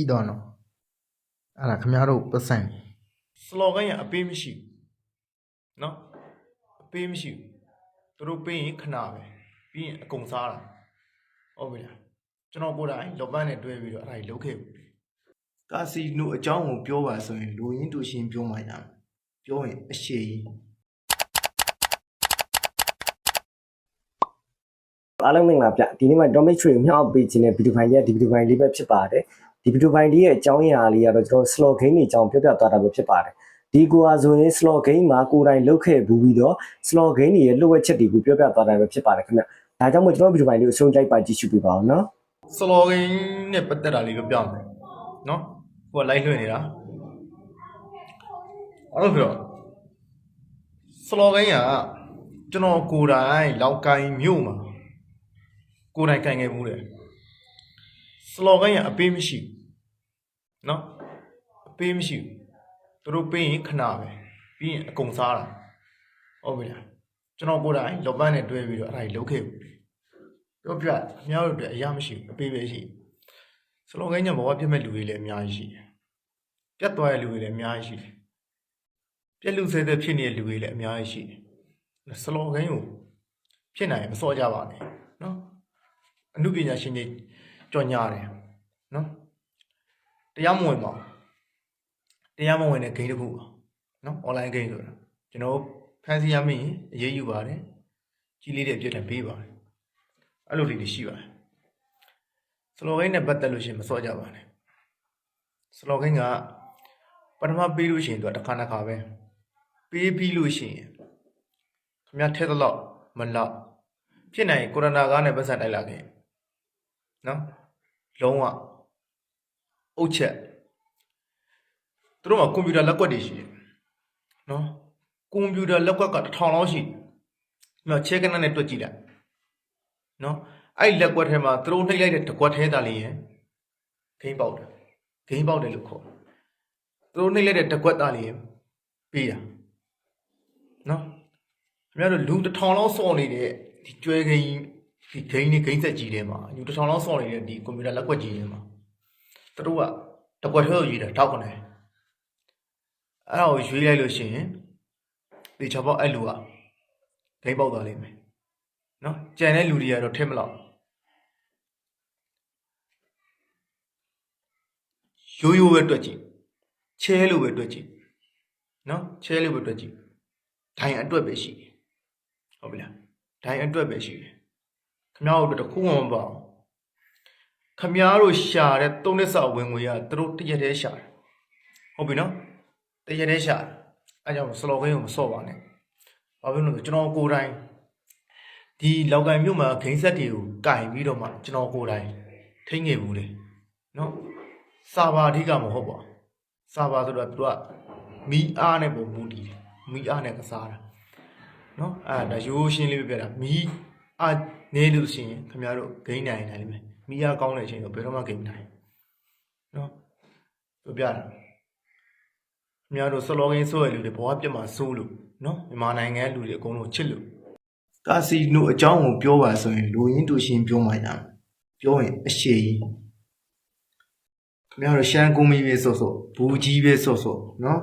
ပြီးတော့နော်အဲ့ဒါခင်ဗျားတို့ပတ်စံ slogan ရအပေးမရှိဘူးနော်အပေးမရှိဘူးတို့ပေးရင်ခဏပဲပြီးရင်အကုန်စားတာဟုတ်ပြီလားကျွန်တော်ကိုယ်တိုင်လော်ပန်းနဲ့တွဲပြီးတော့အဲ့ဒါကြီးလုပ်ခဲ့ဘူးကာစီနိုအကြောင်းကိုပြောပါဆိုရင်လူရင်းတူရှင်ပြောမှရမယ်ပြောရင်အရှိကြီးအားလုံးမင်္ဂလာဗျဒီနေ့မှာ dormitory ကိုမျှောက်ပေးခြင်းနဲ့ဗီဒီယိုဖိုင်ရဲ့ဒီဗီဒီယိုဖိုင်လေးပဲဖြစ်ပါတယ် ဒီဗီဒီယိုပိုင်းလေးရဲ့အကြောင်းအရာလေးကတော့ကျွန်တော် slot game တွေအကြောင်းပြောပြသွားတာပဲဖြစ်ပါတယ်ဒီကိုဟာဆိုရင် slot game မှာကိုယ်တိုင်လုပ်ခဲ့ဘူးပြီးတော့ slot game တွေရဲ့လိုအပ်ချက်တွေကိုပြောပြသွားတာပဲဖြစ်ပါတယ်ခင်ဗျဒါကြောင့်မို့ကျွန်တော်ဗီဒီယိုပိုင်းလေးကိုအဆုံးလိုက်ပါကြည့်ရှုပေးပါအောင်နော် slot game နဲ့ပတ်သက်တာလေးပြောပြမယ်နော်ဟိုက live လွှင့်နေတာအဲ့တော့ပြော slot game ကကျွန်တော်ကိုယ်တိုင်လောက်ကိုင်းမြို့မှာကိုယ်တိုင်ကင်ခဲ့မှုတယ် slogan ကအပေးမရှိဘူး နော်ပေးမရှိဘူးသူတို့ပေးရင်ခဏပဲပြီးရင်အကုန်စားတာဟုတ်ပြီလားကျွန်တော်ကိုယ်တိုင်လောပန်းနဲ့တွဲပြီးတော့အဲ့ဒါကြီးလုပ်ခဲ့ဘူးပြောပြအများတို့အတွက်အရာမရှိဘူးအပေးပဲရှိစလုံးကိန်းညဘဝပြတ်မဲ့လူတွေလည်းအများကြီးရှိတယ်ပြတ်သွားတဲ့လူတွေလည်းအများကြီးရှိတယ်ပြက်လူဆဲတဲ့ဖြစ်နေတဲ့လူတွေလည်းအများကြီးရှိတယ်စလော်ကိန်းကိုဖြစ်နိုင်မစောကြပါနဲ့နော်အမှုပညာရှင်တွေကြော်ညာတယ်နော် တရားမဝင်ပါဘူးတရားမဝင်တဲ့ဂိမ်းတစ်ခုပါနော် online game ဆိုတာကျွန်တော်ဖန်စီရမင်းအရေးယူပါတယ်ကြီးလေးတဲ့အပြစ်ဒဏ်ပေးပါတယ်အဲ့လိုလေးတွေရှိပါတယ်စလော်ဂိမ်းနဲ့ပတ်သက်လို့ရှိရင်မစော့ကြပါနဲ့စလော်ဂိမ်းကပထမပေးလို့ရှိရင်သူကတစ်ခါတစ်ခါပဲပေးပြီးလို့ရှိရင်ခင်ဗျားထဲတော့မလောက်ဖြစ်နိုင်ရင်ကိုရိုနာကားနဲ့ပတ်သက်တိုက်လာခဲ့နော်လုံးဝ အုတ်ချက်သူတို့မှာကွန်ပျူတာလက်ကွက်တွေရှိတယ်နော်ကွန်ပျူတာလက်ကွက်ကတစ်ထောင်လောက်ရှိတယ်ဒီမှာချဲကနနဲ့တွက်ကြည့်လိုက်နော်အဲ့ဒီလက်ကွက်ထဲမှာသူတို့နှိပ်လိုက်တဲ့တကွက်ထဲသားလေးရင်ဂိမ်းပေါက်တယ်ဂိမ်းပေါက်တယ်လို့ခေါ်တယ်သူတို့နှိပ်လိုက်တဲ့တကွက်သားလေးရင်ပေးတာနော်ခင်ဗျားတို့လူတစ်ထောင်လောက်စော့နေတဲ့ဒီကျွဲဂိမ်းဒီဂိမ်းနဲ့ဂိမ်းဆက်ကြီးထဲမှာလူတစ်ထောင်လောက်စော့နေတဲ့ဒီကွန်ပျူတာလက်ကွက်ကြီးထဲမှာ သူတို့ကတကွက်ထဲကိုရေးတာတောက်ကနေအဲ့ဒါကိုရွေးလိုက်လို့ရှိရင်ဒီချောပေါ့အဲ့လူကဂိမ်းပေါက်သွားလိမ့်မယ်နော်ကြံတဲ့လူတွေကတော့ထဲမလောက်ရိုးရိုးပဲတွက်ကြည့်ချဲလို့ပဲတွက်ကြည့်နော်ချဲလို့ပဲတွက်ကြည့်ဒိုင်အတွက်ပဲရှိတယ်ဟုတ်ပြီလားဒိုင်အတွက်ပဲရှိတယ်ခမ ्या တို့တစ်ခုမှမပေါ့ ခမ ्या တို့ရှာတဲ့သုံးနှစ်စာဝင်ငွေကသူတို့တရက်တည်းရှာတယ်ဟုတ်ပြီနော်တရက်တည်းရှာတယ်အဲကြောင့်စလော်ဂိမ်းကိုမစော့ပါနဲ့ဘာဖြစ်လို့လဲကျွန်တော်ကိုယ်တိုင်ဒီလောက်ကိုင်မြို့မှာဂိမ်းဆက်တွေကိုကင်ပြီးတော့မှကျွန်တော်ကိုယ်တိုင်ထိငယ်ဘူးလေနော်စာပါအဓိကမဟုတ်ပါဘူးစာပါဆိုတော့သူကမီအားနဲ့ပုံမူတည်တယ်မီအားနဲ့ကစားတာနော်အဲ့ဒါရိုးရှင်းလေးပြပြတာမီအားနေလို့ရှိရင်ခင်ဗျားတို့ဂိမ်းနိုင်နိုင်လိမ့်မယ် မီအားကောင်းတဲ့အချိန်တော့ဘယ်တော့မှဂိမ်းမနိုင်နော်ပြပြတာခင်ဗျားတို့စလောဂိမ်းဆိုးရလူတွေဘဝပြတ်မှာစိုးလို့နော်မြန်မာနိုင်ငံလူတွေအကုန်လုံးချစ်လို့ကာစီနိုအကြောင်းကိုပြောပါဆိုရင်လူရင်းတူရှင်ပြောမှရမယ်ပြောရင်အရှိကြီးခင်ဗျားတို့ရှမ်းကုန်းမီပဲဆော့ဆော့ဘူးကြီးပဲဆော့ဆော့နော်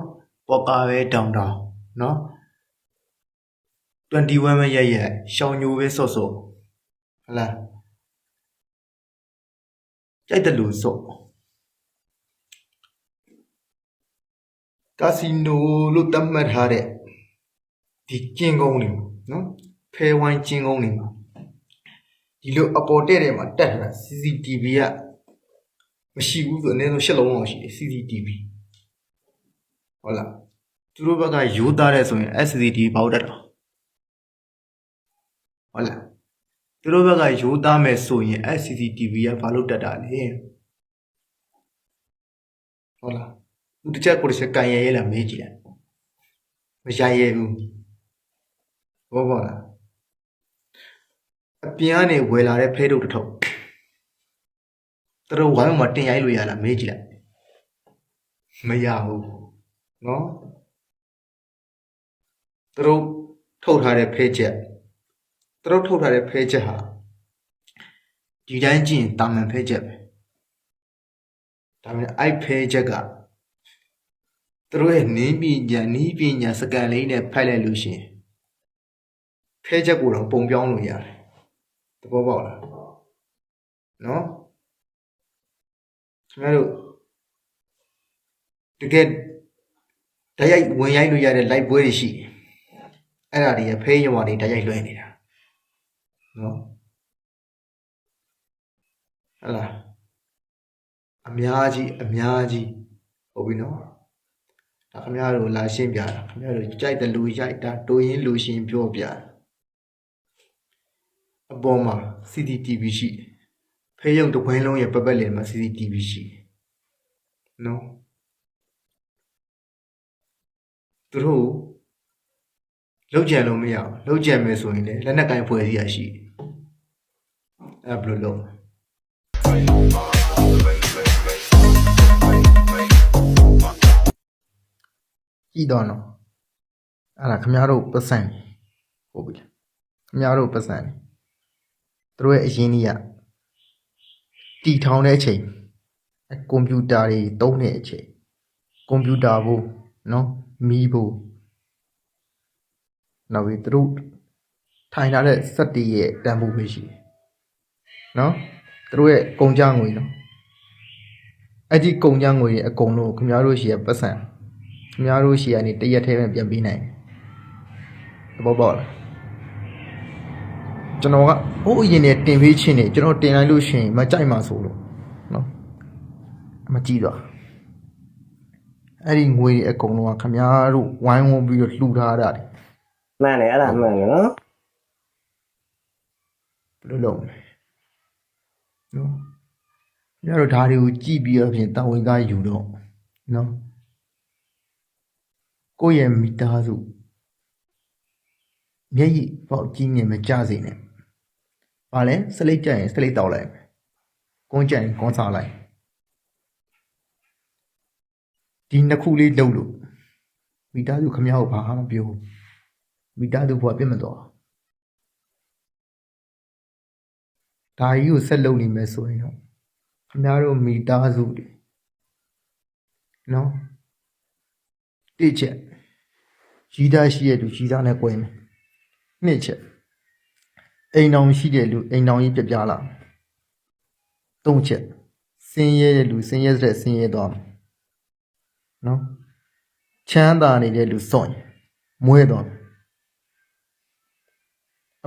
ပေါ်ကာပဲတောင်တောင်နော်21ပဲရက်ရက်ရှောင်းညိုပဲဆော့ဆော့ဟလား ကြိုက်တယ်လို့ဆော့ကာစီနိုလို့သတ်မှတ်ထားတဲ့ဒီကျင်းကုန်းတွေနော်ဖဲဝိုင်းကျင်းကုန်းတွေမှာဒီလိုအပေါ်တဲ့တဲ့မှာတက်ထားတာ CCTV ကမရှိဘူးဆိုအနည်းဆုံး၈လုံးလောက်ရှိတယ် CCTV ဟုတ်လားသူတို့ဘက်ကရိုးသားတဲ့ဆိုရင် SCTV ပေါက်တတ်တာဟုတ်လား သူတို့ဘက်ကရိုးသားမယ်ဆိုရင် SCTV ကဘာလို့တက်တာလဲဟုတ်လားသူတစ်ချက်ကိုတစ်ချက်ကန်ရဲရဲလာမေးကြည့်လိုက်မရရဲဘူးဘောဘောလားအပြင်ကနေဝယ်လာတဲ့ဖဲတုပ်တစ်ထုပ်သူတို့ဝိုင်းမှာတင်ရိုက်လို့ရလားမေးကြည့်လိုက်မရဘူးနော်သူတို့ထုတ်ထားတဲ့ဖဲချက် သူတို့ထုတ်ထားတဲ့ဖဲချက်ဟာဒီတိုင်းကြည့်ရင်တာမန်ဖဲချက်ပဲဒါပေမဲ့အဲ့ဖဲချက်ကသူတို့ရဲ့နင်းပညာနီးပညာစကန်လေးနဲ့ဖိုက်လိုက်လို့ရှရင်ဖဲချက်ကိုတော့ပုံပြောင်းလို့ရတယ်သဘောပေါက်လားနော်ခင်ဗျားတို့တကယ်ဓာတ်ရိုက်ဝင်ရိုက်လို့ရတဲ့ live ပွဲတွေရှိတယ်အဲ့ဒါတွေကဖဲရွာတွေဓာတ်ရိုက်လွှဲနေတာ နော်ဟတ်လားအများကြီးအများကြီးဟုတ်ပြီနော်ဒါခင်ဗျားတို့လာရှင်းပြတာခင်ဗျားတို့ကြိုက်တယ်လူရိုက်တာတိုးရင်လူရှင်ပြောပြတာအပေါ်မှာ CCTV ရှိတယ်ဖဲရုံတစ်ခွင်းလုံးရဲ့ပတ်ပတ်လည်မှာ CCTV ရှိတယ်နော်သူတို့လောက်ကြံလို့မရဘူးလောက်ကြံမယ်ဆိုရင်လည်းလက်နက်ကင်ဖွဲ့စည်းရရှိတယ် အဲ့ဘယ်လိုလုပ်လဲကြည့်တော့နော်အဲ့ဒါခမရတို့ပတ်စံဟုတ်ပြီလားခမရတို့ပတ်စံသူတို့ရဲ့အရင်ကြီးကတီထောင်တဲ့အချိန်အဲကွန်ပျူတာတွေတုံးတဲ့အချိန်ကွန်ပျူတာဘူးနော်မီးဘူးနောက်ပြီးသူတို့ထိုင်ထားတဲ့စက်တီရဲ့တန်ဖိုးပဲရှိတယ် နော်သူတို့ရဲ့ကုန်ကြငွေနော်အဲ့ဒီကုန်ကြငွေတွေအကုန်လုံးခမရတို့ရှိရပတ်စံခင်ဗျားတို့ရှီကနေတရက်ထဲပဲပြန်ပြီးနိုင်တယ်သဘောပေါက်လားကျွန်တော်ကဟိုးအရင်နဲ့တင်ပေးချင်းနေကျွန်တော်တင်လိုက်လို့ရှိရင်မကြိုက်မှဆိုလို့နော်မကြည့်တော့အဲ့ဒီငွေတွေအကုန်လုံးကခင်ဗျားတို့ဝိုင်းဝန်းပြီးတော့လှူထားတာတွေမှန်တယ်အဲ့ဒါမှန်တယ်နော်ဘယ်လိုလုပ်မလဲ နော်ခင်ဗျားတို့ဓာတ်တွေကိုကြည့်ပြီးတော့ဖြင့်တာဝန်ကားယူတော့နော်ကိုယ့်ရဲ့မိသားစုမျက်ရည်ပေါက်ကြီးငင်မကြစေနဲ့။ဘာလဲစလိတ်ကြရင်စလိတ်တောက်လိုက်မယ်။ကွန်းကြရင်ကွန်းစားလိုက်။ဒီနှစ်ခုလေးလုံးလို့မိသားစုခမရကိုဘာမှမပြောဘူး။မိသားစုဘဝပြတ်မသွား ဒါကြီးကိုဆက်လုပ်နေမယ်ဆိုရင်တော့ခမရတို့မိသားစုတွေနော်တိချက်ကြီးသားရှိတဲ့လူကြီးသားနဲ့꿰မယ်နှစ်ချက်အိမ်တော်ရှိတဲ့လူအိမ်တော်ကြီးပြပြလာမယ်သုံးချက်စင်းရဲတဲ့လူစင်းရဲတဲ့စင်းရဲသွားမယ်နော်ချမ်းသာနေတဲ့လူစောင့်ရင်မွဲသွားမယ်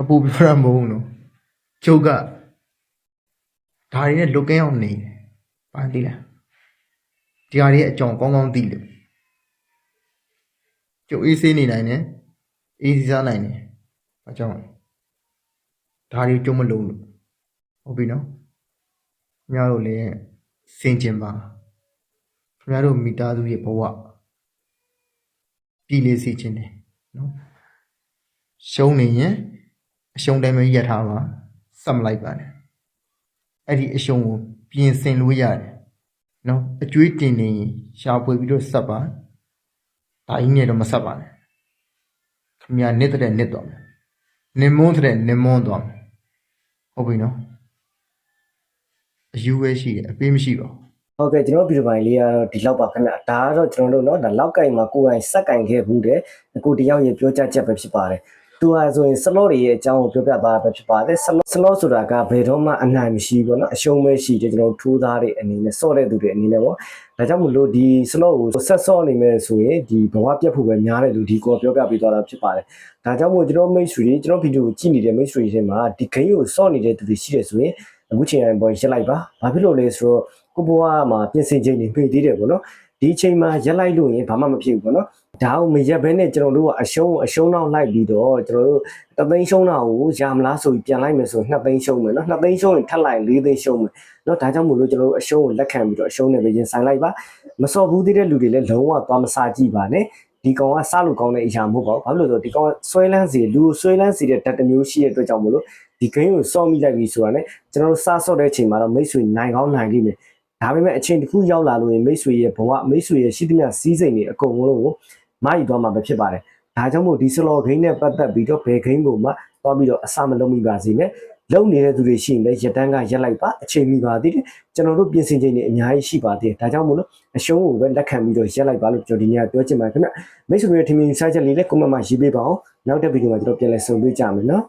အပူပြရမဟုတ်နော်ကျုပ်က ဒါတွေနဲ့လွတ်ကင်းအောင်နေတယ်ဘာသိလားဒီဟာတွေရဲ့အကြောင်းကောင်းကောင်းသိလို့ကျုပ်အေးဆေးနေနိုင်တယ်အေးစီစားနိုင်တယ်။ဘာကြောင့်လဲ။ဒါတွေကျုံမလုံးလို့ဟုတ်ပြီနော်။ခင်ဗျားတို့လည်းစင်ကျင်ပါ။ခင်ဗျားတို့မိသားစုရဲ့ဘဝပြည်လေးစီခြင်းတယ်နော်။ရှုံးနေရင်အရှုံးတိုင်းပဲရက်ထားပါစက်မလိုက်ပါနဲ့။ အဲ့ဒီအရှုံးကိုပြင်ဆင်လို့ရတယ်။နော်အကျွေးတင်နေရင်ရှာဖွေပြီးတော့စက်ပါ။ ဒါကြီးနဲ့တော့မဆက်ပါနဲ့ခမရနစ်တဲ့နစ်သွားမယ်နင်မွန်းတဲ့နင်မွန်းသွားမယ်ဟုတ်ပြီနော်အယူပဲရှိတယ်အပေးမရှိပါဘူး ဟုတ်ကဲ့ကျွန်တော်ဗီဒီယိုပိုင်းလေးကတော့ဒီလောက်ပါခင်ဗျာဒါကတော့ကျွန်တော်တို့เนาะဒါလောက်ကင်မှာကိုယ်တိုင်စက်ကင်ခဲ့ဘူးတဲ့ကိုတယောက်ရဲ့ပြောကြားချက်ပဲဖြစ်ပါတယ် သူဟာဆိုရင် slot တွေရဲ့အကြောင်းကိုပြောပြသွားတာပဲဖြစ်ပါတယ် slot slot ဆိုတာကဘယ်တော့မှအနိုင်မရှိဘူးပေါ့နော်အရှုံးပဲရှိတယ်ကျွန်တော်ထိုးသားတဲ့အနေနဲ့ဆော့တဲ့သူတွေအနေနဲ့ပေါ့ဒါကြောင့်မလို့ဒီ slot ကိုဆက်ဆော့နေမယ်ဆိုရင်ဒီဘဝပြတ်ဖို့ပဲများတယ်လို့ဒီကောပြောပြပေးသွားတာဖြစ်ပါတယ်ဒါကြောင့်မို့ကျွန်တော်မိတ်ဆွေတွေကျွန်တော်ဗီဒီယိုကြည့်နေတဲ့မိတ်ဆွေတွေထဲမှာဒီဂိမ်းကိုဆော့နေတဲ့သူတွေရှိတယ်ဆိုရင်အခုချိန်တိုင်းပေါ်ရက်လိုက်ပါဘာဖြစ်လို့လဲဆိုတော့ကိုဘွားမှာပြင်ဆင်ချိန်နေပြေးသေးတယ်ပေါ့နော်ဒီချိန်မှာရက်လိုက်လို့ရင်ဘာမှမဖြစ်ဘူးပေါ့နော် ဒါအောင်မရက်ဘဲနဲ့ကျွန်တော်တို့ကအရှုံးအရှုံးနောက်လိုက်ပြီးတော့ကျွန်တော်တို့တသိန်းရှုံးတာကိုရမလားဆိုပြီးပြန်လိုက်မယ်ဆိုရင်2သိန်းရှုံးမယ်နော်2သိန်းရှုံးရင်ထပ်လိုက်4သိန်းရှုံးမယ်နော်ဒါကြောင့်မို့လို့ကျွန်တော်တို့အရှုံးကိုလက်ခံပြီးတော့အရှုံးနဲ့ပဲရင်ဆိုင်လိုက်ပါမစော်ဘူးသေးတဲ့လူတွေလည်းလုံးဝသွားမစားကြည့်ပါနဲ့ဒီကောင်ကစားလို့ကောင်းတဲ့အရာမဟုတ်ပါဘူးဘာလို့လဲဆိုတော့ဒီကောင်ကဆွဲလန်းစီလူကိုဆွဲလန်းစီတဲ့ဓာတ်တစ်မျိုးရှိတဲ့အတွက်ကြောင့်မို့လို့ဒီဂိမ်းကိုစော့မိလိုက်ပြီဆိုတာနဲ့ကျွန်တော်တို့စားစော့တဲ့အချိန်မှာတော့မိတ်ဆွေနိုင်ကောင်းနိုင်လိမ့်မယ်ဒါပေမဲ့အချိန်တစ်ခုရောက်လာလို့ရင်မိတ်ဆွေရဲ့ဘဝမိတ်ဆွေရဲ့ရှိသမျှစီးစိမ်တွေအကုန်လုံးကို မယူသွားမှာပဲဖြစ်ပါတယ်။ဒါကြောင့်မို့ဒီစလော်ဂိမ်းနဲ့ပတ်သက်ပြီးတော့ဘယ်ဂိမ်းကိုမှသွားပြီးတော့အစမလုံးမိပါစေနဲ့။လုံနေတဲ့သူတွေရှိရင်လည်းရက်တန်းကရက်လိုက်ပါအချိန်မီပါသေးတယ်ကျွန်တော်တို့ပြင်ဆင်ချိန်တွေအများကြီးရှိပါသေးတယ်ဒါကြောင့်မို့လို့အရှုံးကိုပဲလက်ခံပြီးတော့ရက်လိုက်ပါလို့ကျွန်တော်ဒီနေ့ကပြောချင်ပါတယ်ခင်ဗျမိတ်ဆွေတွေထင်မြင်စားချက်လေးလည်းကွန်မန့်မှာရေးပေးပါအောင်နောက်တဲ့ဗီဒီယိုမှာကျွန်တော်ပြန်လည်ဆုံတွေ့ကြမယ်နော်